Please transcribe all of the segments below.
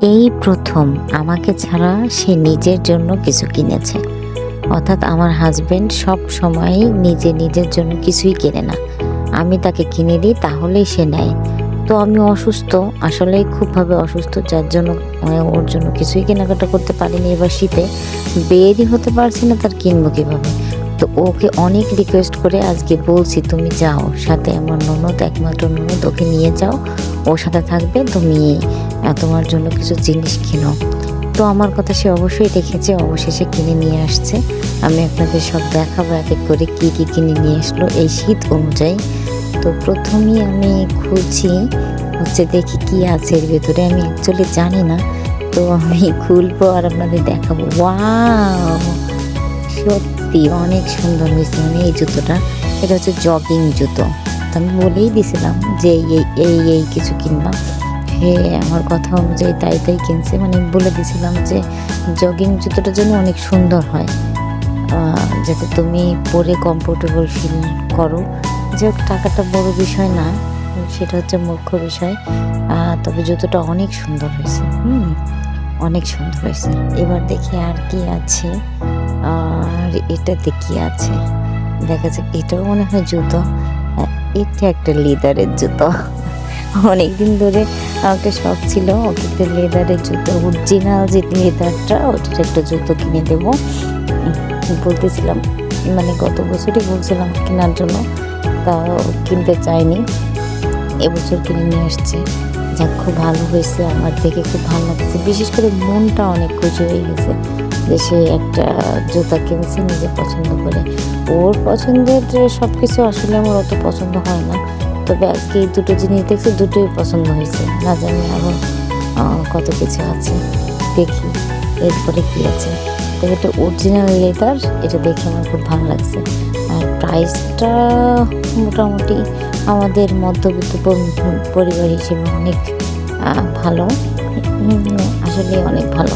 এই প্রথম আমাকে ছাড়া সে নিজের জন্য কিছু কিনেছে। অর্থাৎ আমার হাজবেন্ড সব সময়ই নিজে নিজের জন্য কিছুই কেনে না। আমি তাকে কিনে দিই, তাহলেই সে নেয়। তো আমি অসুস্থ আসলেই খুবভাবে অসুস্থ, যার জন্য মানে ওর জন্য কিছুই কেনাকাটা করতে পারিনি এবার শীতে। বেরই হতে পারছি না, তার কিনবো কীভাবে? তো ওকে অনেক রিকোয়েস্ট করে আজকে বলছি, তুমি যাও, সাথে আমার ননদ, একমাত্র ননদ, ওকে নিয়ে যাও। ওর সাথে থাকবে, তুমি তোমার জন্য কিছু জিনিস কিনো। তো আমার কথা সে অবশ্যই দেখেছে, অবশেষে কিনে নিয়ে আসছে। আমি আপনাদের সব দেখাবো, এক এক করে কী কী কিনে নিয়ে আসলো এই শীত অনুযায়ী। তো প্রথমেই আমি খুলছি, হচ্ছে দেখি কি আছে এর ভেতরে, আমি অ্যাকচুয়ালি জানি না। তো আমি খুলবো আর আপনাদের দেখাবো। ওয়াও! সত্যি অনেক সুন্দর হয়েছে মানে এই জুতোটা। এটা হচ্ছে জগিং জুতো। তো আমি বলেই দিছিলাম যে এই এই কিছু কিনবা। সে আমার কথা অনুযায়ী তাই তাই কিনছে। মানে বলে দিয়েছিলাম যে জগিং জুতোটার জন্য অনেক সুন্দর হয়। যাতে তুমি পরে কমফোর্টেবল ফিল করো। যে টাকাটা বড় বিষয় না, সেটা হচ্ছে মুখ্য বিষয়। তবে জুতোটা অনেক সুন্দর হয়েছে। হুম, অনেক সুন্দর হয়েছে। এবার দেখি আর কি আছে। আর এটাতে কি আছে। দেখা যাক, এটাও মনে হয় জুতো। এটা একটা লিদারের জুতো। অনেকদিন ধরে আমাকে শখ ছিল ওকে লেদারের জুতো অরিজিনাল যে লেদারটা ওটার একটা জুতো কিনে দেবো। বলতেছিলাম মানে গত বছরই বলছিলাম কেনার জন্য, তা কিনতে চাইনি। এবছর কিনে নিয়ে আসছে। যাক, খুব ভালো হয়েছে, আমার দেখে খুব ভালো লাগছে। বিশেষ করে মনটা অনেক খুশি হয়ে গেছে যে সে একটা জুতা কিনছে, নিজে পছন্দ করে। ওর পছন্দের সব কিছু আসলে আমার অত পছন্দ হয় না। তবে আজকে এই দুটো জিনিস দেখছি, দুটোই পছন্দ হয়েছে। না জানি আরও কত কিছু আছে। দেখি, এরপরে কি আছে। তো এটা অরিজিনাল লেদার এটা দেখে আমার খুব ভালো লাগছে। আর প্রাইসটা মোটামুটি আমাদের মধ্যবিত্ত পরিবার হিসেবে অনেক ভালো। আসলে অনেক ভালো।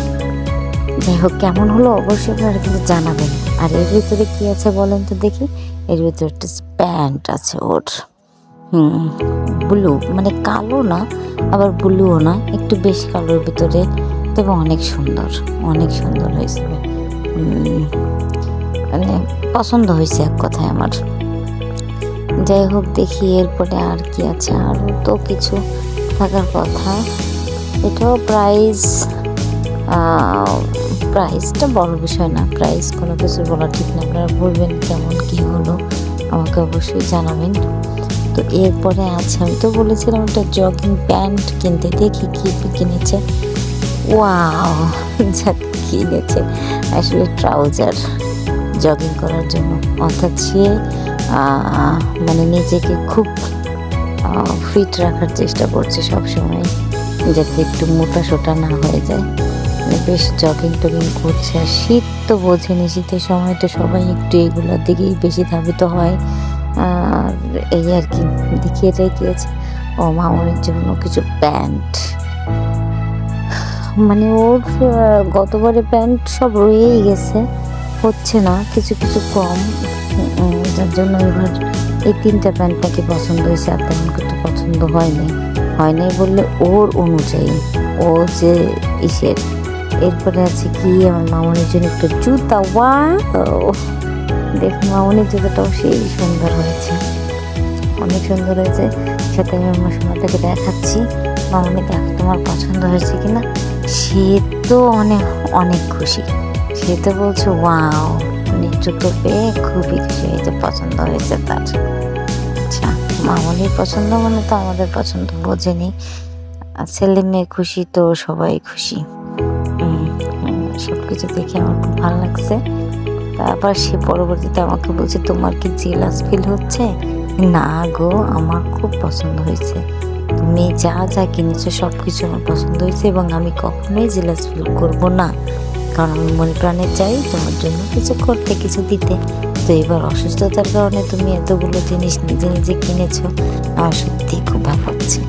যাই হোক, কেমন হলো অবশ্যই আপনারা কিন্তু জানাবেন। আর এর ভিতরে কী আছে বলেন তো দেখি। এর ভিতরে একটা প্যান্ট আছে ওর। ব্লু মানে কালো না, আবার ব্লুও না, একটু বেশ কালোর ভিতরে, তবে অনেক সুন্দর অনেক সুন্দর হয়েছে। মানে পছন্দ হয়েছে এক কথায় আমার। যাই হোক, দেখি এরপরে আর কি আছে আরও তো কিছু থাকার কথা। এটাও প্রাইস প্রাইসটা বড় বিষয় না প্রাইস কোনো কিছু বলা ঠিক না, আপনারা বলবেন কেমন, কী হলো, আমাকে অবশ্যই জানাবেন। তো এরপরে আছে, আমি তো বলেছিলাম একটা জগিং প্যান্ট কিনতে, দেখি কি কিনেছে। ওয়াও যাক, কিনেছে। আসলে ট্রাউজার জগিং করার জন্য। অর্থাৎ সে মানে নিজেকে খুব ফিট রাখার চেষ্টা করছে সব সময় যাতে একটু মোটা সোটা না হয়ে যায়। মানে বেশ জগিং টগিং করছে। আর শীত তো বোঝেনি, শীতের সময় তো সবাই একটু এগুলোর দিকেই বেশি ধাবিত হয়। আর এই আর কি দেখি এটাই কি আছে ও মামনের জন্য কিছু প্যান্ট। মানে ওর গতবারে প্যান্ট সব রয়েই গেছে। হচ্ছে না, কিছু কিছু কম। যার জন্য এবার এই তিনটা প্যান্ট নাকি পছন্দ হয়েছে, আর তেমন কিছু পছন্দ হয়নি। হয় নাই বললে ওর অনুযায়ী। ও যে ইসের। এরপরে আছে কি, আমার মামনের জন্য একটা জুতা। ওয়া দেখ মামনের জুতাটাও সেই সুন্দর হয়েছে। অনেক সুন্দর হয়েছে। সাথে আমি আমার সোনাটাকে দেখাচ্ছি। মামনি দেখ তোমার পছন্দ হয়েছে কিনা। সে তো অনেক অনেক খুশি। সে তো বলছে, ওয়াও মানে জুতো পেয়ে খুবই খুশি হয়েছে, পছন্দ হয়েছে তার। আচ্ছা মামনির পছন্দ মানে তো আমাদের পছন্দ, বোঝেনি। ছেলে মেয়ে খুশি তো সবাই খুশি। সব কিছু দেখে আমার খুব ভালো লাগছে। তারপর সে পরবর্তীতে আমাকে বলছে, তোমার কি জেলাস ফিল হচ্ছে? না গো, আমার খুব পছন্দ হয়েছে। তুমি যা যা কিনেছো সব কিছু আমার পছন্দ হয়েছে এবং আমি কখনোই জেলাস ফিল করব না। কারণ আমি মনে প্রাণে চাই তোমার জন্য কিছু করতে, কিছু দিতে। তো এবার অসুস্থতার কারণে তুমি এতগুলো জিনিস নিজে নিজে কিনেছো। আমার সত্যি খুব ভালো লাগছে।